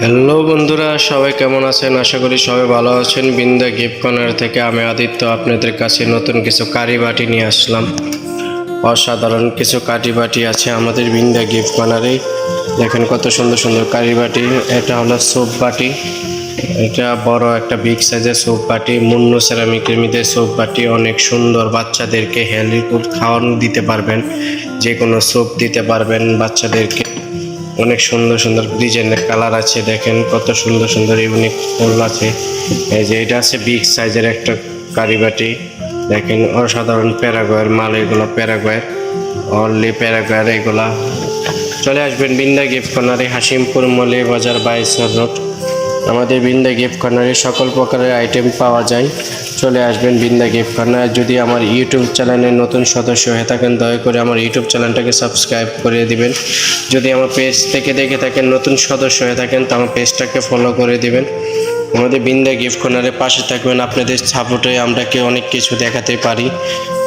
Hello বন্ধুরা, সবাই কেমন আছেন? আশা করি সবাই ভালো আছেন। বিন্দা গিফট কর্নার থেকে আমি আদিত্য আপনাদের কাছে নতুন কিছু কারি বাটি নিয়ে আসলাম। অসাধারণ কিছু কারি বাটি আছে আমাদের বিন্দা গিফট কর্নারে। দেখেন কত সুন্দর সুন্দর কারি বাটি। এটা হলো সোপ বাটি। এটা বড় একটা বিগ সাইজের সোপ বাটি। মুন্নু সেরামিকের মধ্যে সোপ বাটি অনেক সুন্দর। বাচ্চাদেরকে হেলদি খাওয়ানো দিতে পারবেন। যে কোনো সোপ দিতে পারবেন বাচ্চাদেরকে। অনেক সুন্দর সুন্দর ডিজাইনের কালার আছে, দেখেন কত সুন্দর সুন্দর ইউনিক ফুল আছে। এই যে এটা আছে বিগ সাইজের একটা কারিবাটি, দেখেন অসাধারণ প্যারাগয়ের মাল, এগুলো প্যারাগয়ের অনলি প্যারাগয়ের এগুলা। চলে আসবেন বিন্দা গিফট কর্নারে হাসিমপুর মলে বাজার বাইসার রোড। আমাদের বিন্দা গিফট কর্নারে সকল প্রকারের আইটেম পাওয়া যায়। চলে আসবেন বিন্দা গিফট কর্নার। যদি আমার ইউটিউব চ্যানেলের নতুন সদস্য হয়ে থাকেন, দয়া করে আমার ইউটিউব চ্যানেলটাকে সাবস্ক্রাইব করে দিবেন। যদি আমার পেজ থেকে দেখে থাকেন, নতুন সদস্য হয়ে থাকেন, তো আমার পেজটাকে ফলো করে দিবেন। আমাদের বিন্দা গিফট কর্নারের পাশে থাকবেন। আপনাদের সাপোর্টে আমরা অনেক কিছু দেখাতে পারি?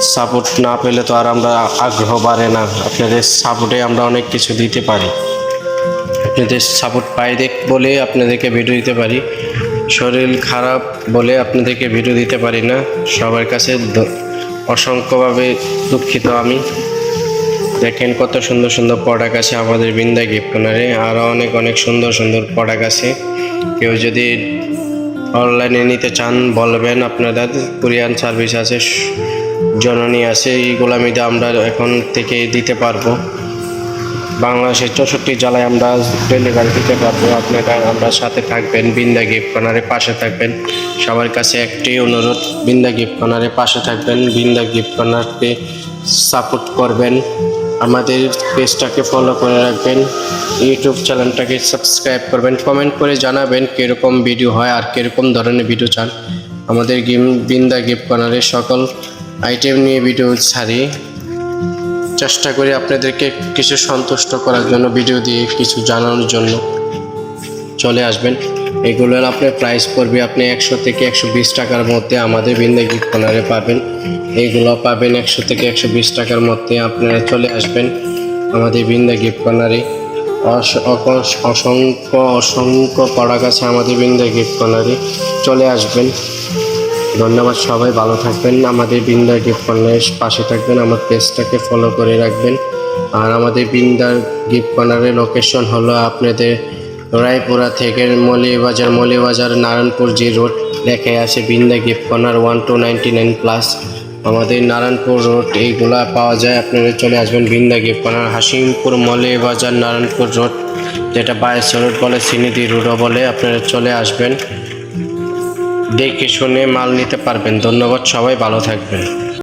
সাপোর্ট না পেলে তো আর আমরা আগ্রহ বাড়ে না। আপনাদের সাপোর্টে আমরা অনেক কিছু দিতে পারি। আপনাদের সাপোর্ট পাই দেখ বলে আপনাদেরকে ভিডিও দিতে পারি। শরীর খারাপ বলে আপনাদেরকে ভিডিও দিতে পারি না। সবার কাছে অসংখ্যভাবে দুঃখিত আমি। দেখেন কত সুন্দর সুন্দর প্রোডাক্ট আছে আমাদের বিন্দা গিফট কর্নারে আরও অনেক অনেক সুন্দর সুন্দর প্রোডাক্ট আছে। কেউ যদি অনলাইনে নিতে চান বলবেন আপনাদের। কুরিয়ান সার্ভিস আছে, জননী আছে, এইগুলো আমি আমরা এখন থেকে দিতে পারব। বাংলাদেশের চৌষট্টি জেলায় আমরা ডেলিভারি দিতে পারব। আপনারা আমরা সাথে থাকবেন, বিন্দা গিফট কর্নারের পাশে থাকবেন। সবার কাছে একটি অনুরোধ, বিন্দা গিফট কর্নারের পাশে থাকবেন, বিন্দা গিফট কর্নারকে সাপোর্ট করবেন। আমাদের পেজটাকে ফলো করে রাখবেন, ইউটিউব চ্যানেলটাকে সাবস্ক্রাইব করবেন কমেন্ট করে জানাবেন কীরকম ভিডিও হয় আর কীরকম ধরনের ভিডিও চান। আমাদের গেম, বিন্দা গিফট কর্নারের সকল আইটেম নিয়ে ভিডিও ছাড়ি। চেষ্টা করি আপনাদেরকে কিছু সন্তুষ্ট করার জন্য ভিডিও দিয়ে কিছু জানানোর জন্য। চলে আসবেন। এগুলোর আপনার প্রাইস পড়বে, আপনি একশো থেকে একশো বিশ টাকার মধ্যে আমাদের বিন্দা গিফট কর্নারে পাবেন। এইগুলো পাবেন একশো থেকে একশো বিশ টাকার মধ্যে আপনারা চলে আসবেন আমাদের বিন্দা গিফট অসংখ্য অসংখ্য প্রোডাক্ট আছে আমাদের বিন্দা গিফট কর্নারে চলে আসবেন। ধন্যবাদ সবাই, ভালো থাকবেন। আমাদের বিন্দা গিফট কর্নারের পাশে থাকবেন, আমার পেজটাকে ফলো করে রাখবেন। আর আমাদের বিন্দার গিফট কর্নারের লোকেশন হলো আপনাদের রায়পুরা থেকে মলিবাজার মলিবাজার নারায়ণপুর যে রোড দেখে আছে Binda gift corner one two ninety nine plus আমাদের নারায়ণপুর রোড এইগুলা পাওয়া যায়, আপনারা চলে আসবেন Binda gift corner Hashimpur Molibazar Narayanpur road যেটা বাইশ রোড বলে সিনিদি রোডও বলে, আপনারা চলে আসবেন। দেখে শুনে মাল নিতে পারবেন। ধন্যবাদ সবাই ভালো থাকবেন।